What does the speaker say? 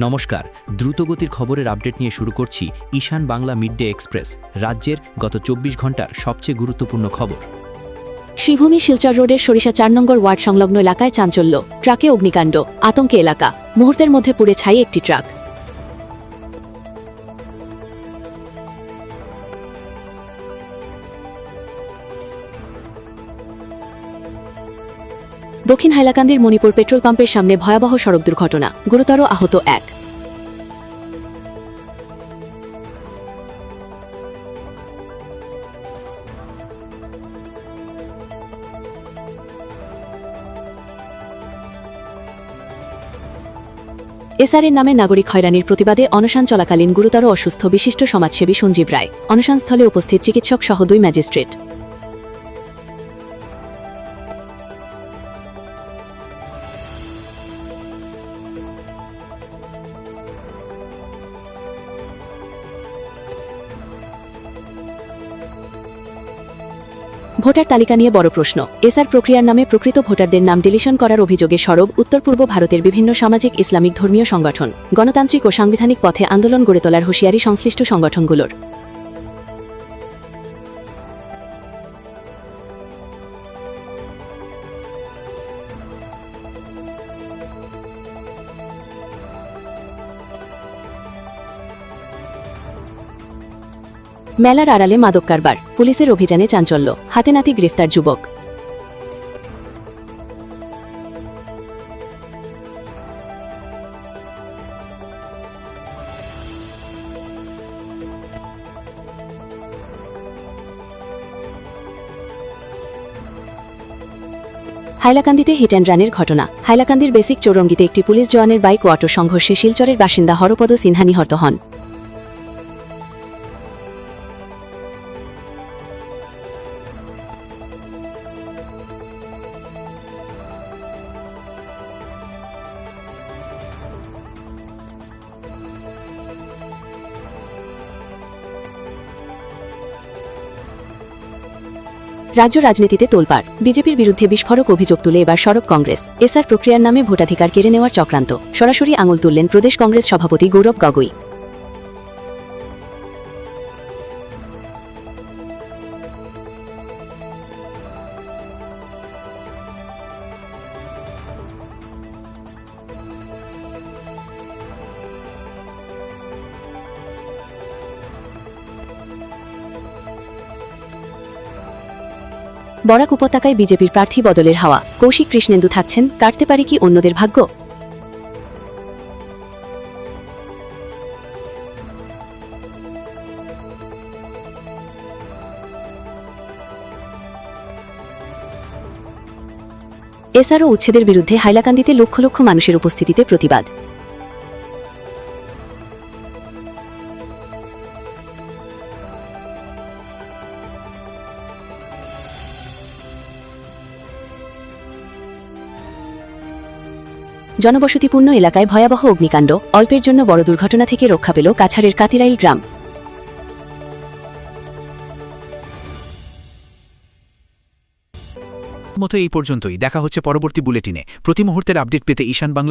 নমস্কার, দ্রুতগতির খবরের আপডেট নিয়ে শুরু করছি Ishan Bangla mid day express, রাজ্যের গত চব্বিশ ঘণ্টার সবচেয়ে গুরুত্বপূর্ণ খবর। শ্রীভূমি শিলচর রোডের সরিষা চার নম্বর ওয়ার্ড সংলগ্ন এলাকায় চাঞ্চল্য, ট্রাকে অগ্নিকাণ্ড, আতঙ্কে এলাকা, মুহূর্তের মধ্যে পুড়ে ছাই একটি ট্রাক। দক্ষিণ হাইলাকান্দির মণিপুর পেট্রোল পাম্পের সামনে ভয়াবহ সড়ক দুর্ঘটনা, গুরুতর আহত এক। এসআরের নামে নাগরিক হয়রানির প্রতিবাদে অনশান চলাকালীন গুরুতর অসুস্থ বিশিষ্ট সমাজসেবী সঞ্জীব রায়। অনশনস্থলে উপস্থিত চিকিৎসক সহ দুই ম্যাজিস্ট্রেট। ভোটার তালিকা নিয়ে বড় প্রশ্ন। এসআর প্রক্রিয়ার নামে প্রকৃত ভোটারদের নাম ডিলিশন করার অভিযোগে সরব উত্তর পূর্ব ভারতের বিভিন্ন সামাজিক, ইসলামিক ধর্মীয় সংগঠন। গণতান্ত্রিক ও সাংবিধানিক পথে আন্দোলন গড়ে তোলার হুঁশিয়ারি সংশ্লিষ্ট সংগঠনগুলোর। মেলার আড়ালে মাদক কারবার, পুলিশের অভিযানে চাঞ্চল্য, হাতে নাতি গ্রেফতার যুবক। হাইলাকান্দিতে হিট অ্যান্ড রানের ঘটনা। হাইলাকান্দির বেসিক চৌরঙ্গিতে একটি পুলিশ জওয়ানের বাইক ও অটো সংঘর্ষে শিলচরের বাসিন্দা হরপদ সিনহা নিহত হন। রাজ্য রাজনীতিতে তোলপাড়। বিজেপির বিরুদ্ধে বিস্ফোরক অভিযোগ তুলে এবার সরব কংগ্রেস। এসআর প্রক্রিয়ার নামে ভোটাধিকার কেড়ে নেওয়ার চক্রান্ত। সরাসরি আঙুল তুললেন প্রদেশ কংগ্রেস সভাপতি গৌরব গগৈ। বরাক উপত্যকায় বিজেপির প্রার্থী বদলের হাওয়া। কৌশিক কৃষ্ণেন্দু থাকছেন, কাটতে পারে কি অন্যদের ভাগ্য? এসআরও উচ্ছেদের বিরুদ্ধে হাইলাকান্দিতে লক্ষ লক্ষ মানুষের উপস্থিতিতে প্রতিবাদ। জনবসতিপূর্ণ এলাকায় ভয়াবহ অগ্নিকাণ্ড, অল্পের জন্য বড় দুর্ঘটনা থেকে রক্ষা পেল কাছাড়ের কাতিরাইল গ্রাম। মতো এই পর্যন্তই। দেখা হচ্ছে পরবর্তী বুলেটিনে। প্রতি মুহূর্তের আপডেট পেতে ঈশান বাংলা